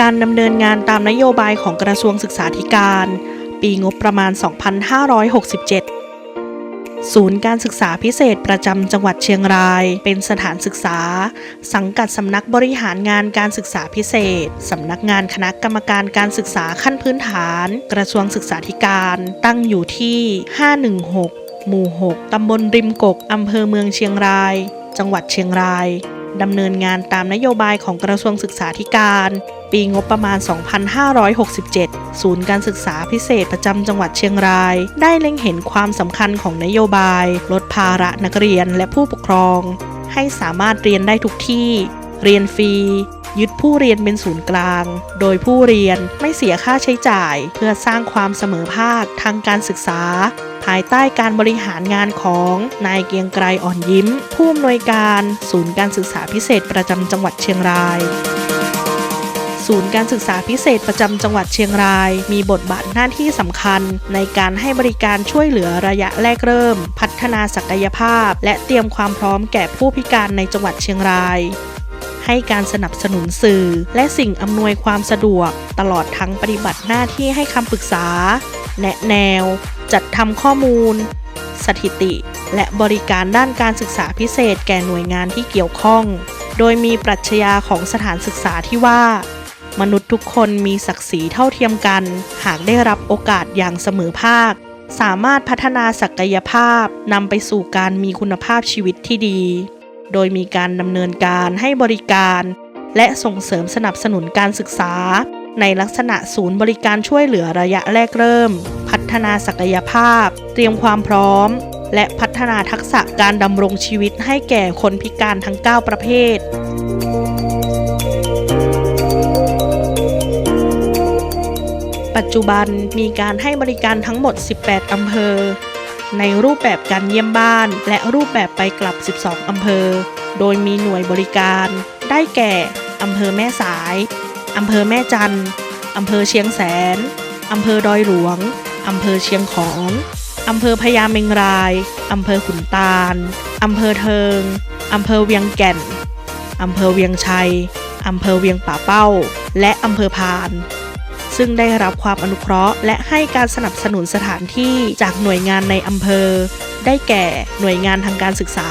การดำเนินงานตามนโยบายของกระทรวงศึกษาธิการ ปีงบประมาณ 2567 ศูนย์การศึกษาพิเศษประจำจังหวัดเชียงราย เป็นสถานศึกษา สังกัดสำนักบริหารงานการศึกษาพิเศษ สำนักงานคณะกรรมการการศึกษาขั้นพื้นฐาน กระทรวงศึกษาธิการ ตั้งอยู่ที่ 516 หมู่ 6 ตำบลริมกก อำเภอเมืองเชียงราย จังหวัดเชียงรายดำเนินงานตามนโยบายของกระทรวงศึกษาธิการ ปีงบประมาณ 2567 ศูนย์การศึกษาพิเศษประจำจังหวัดเชียงราย ได้เล็งเห็นความสำคัญของนโยบาย ลดภาระนักเรียนและผู้ปกครอง ให้สามารถเรียนได้ทุกที่ เรียนฟรี ยึดผู้เรียนเป็นศูนย์กลาง โดยผู้เรียนไม่เสียค่าใช้จ่าย เพื่อสร้างความเสมอภาคทางการศึกษาภายใต้การบริหารงานของนายเกียงไกรอ่อนยิ้ม ผู้อำนวยการ ศูนย์การศึกษาพิเศษประจำจังหวัดเชียงราย ศูนย์การศึกษาพิเศษประจำจังหวัดเชียงราย มีบทบาทหน้าที่สำคัญ ในการให้บริการช่วยเหลือระยะแรกเริ่ม พัฒนาศักยภาพ และเตรียมความพร้อมแก่ผู้พิการในจังหวัดเชียงรายให้การสนับสนุนสื่อ และสิ่งอำนวยความสะดวก ตลอดทั้งปฏิบัติหน้าที่ให้คำปรึกษา แนะแนว จัดทำข้อมูล สถิติ และบริการด้านการศึกษาพิเศษแก่หน่วยงานที่เกี่ยวข้อง โดยมีปรัชญาของสถานศึกษาที่ว่า มนุษย์ทุกคนมีศักดิ์ศรีเท่าเทียมกัน หากได้รับโอกาสอย่างเสมอภาค สามารถพัฒนาศักยภาพนำไปสู่การมีคุณภาพชีวิตที่ดี โดยมีการดำเนินการให้บริการ และส่งเสริมสนับสนุนการศึกษา ในลักษณะศูนย์บริการช่วยเหลือระยะแรกเริ่ม พัฒนาศักยภาพ เตรียมความพร้อม และพัฒนาทักษะการดำรงชีวิตให้แก่คนพิการทั้ง 9 ประเภท จจุบันมีการให้บริการทั้งหมด 18 อำเภอ ในรูปแบบการเยี่ยมบ้าน และรูปแบบไปกลับ 12 อำเภอ โดยมีหน่วยบริการ ได้แก่ อำเภอแม่สาย อำเภอแม่จันอำเภอเชียงแสน อำเภอดอยหลวง อำเภอเชียงของ อำเภอพญาเมงราย อำเภอขุนตาล อำเภอเทิง อำเภอเวียงแก่น อำเภอเวียงชัย อำเภอเวียงป่าเป้า และอำเภอพาน ซึ่งได้รับความอนุเคราะห์ และให้การสนับสนุนสถานที่จากหน่วยงานในอำเภอ ได้แก่หน่วยงานทางการศึกษา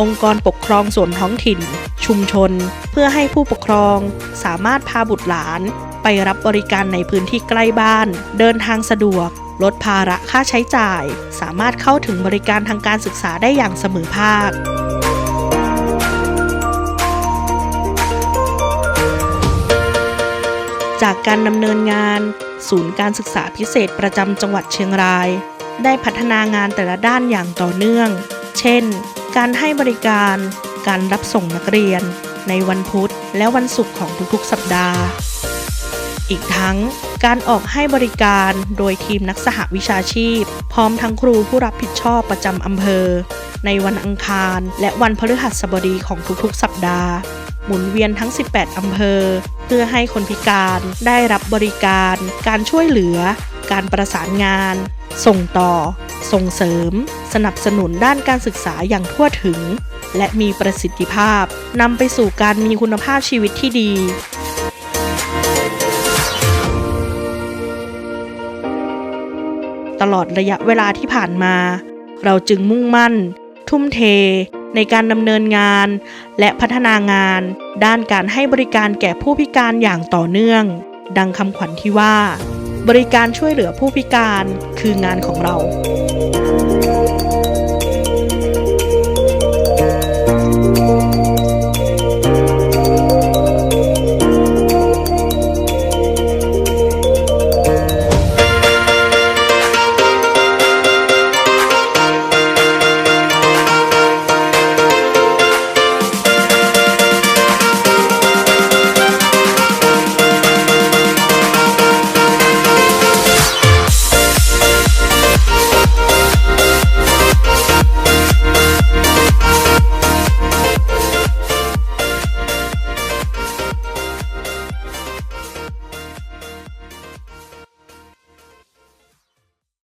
องค์กรปกครองส่วนท้องถิ่น ชุมชน เพื่อให้ผู้ปกครอง สามารถพาบุตรหลาน ไปรับบริการในพื้นที่ใกล้บ้าน เดินทางสะดวก ลดภาระค่าใช้จ่าย สามารถเข้าถึงบริการทางการศึกษาได้อย่างเสมอภาค จากการดำเนินงาน ศูนย์การศึกษาพิเศษประจำจังหวัดเชียงราย ได้พัฒนางานแต่ละด้านอย่างต่อเนื่อง เช่น การให้บริการ การรับส่งนักเรียน ในวันพุธและวันศุกร์ของทุกๆ สัปดาห์ อีกทั้งการออกให้บริการโดยทีมนักสหวิชาชีพ พร้อมทั้งครูผู้รับผิดชอบประจำอำเภอ ในวันอังคาร และวันพฤหัสบดีของทุกๆ สัปดาห์ หมุนเวียนทั้ง 18 อำเภอ เพื่อให้คนพิการได้รับบริการ การช่วยเหลือ การประสานงาน ส่งต่อ ส่งเสริม สนับสนุนด้านการศึกษาอย่างทั่วถึง และมีประสิทธิภาพนำไปสู่การมีคุณภาพชีวิตที่ดีตลอดระยะเวลาที่ผ่านมา เราจึงมุ่งมั่น ทุ่มเท ในการดำเนินงาน และพัฒนางาน ด้านการให้บริการแก่ผู้พิการอย่างต่อเนื่อง ดังคำขวัญที่ว่า บริการช่วยเหลือผู้พิการคืองานของเรา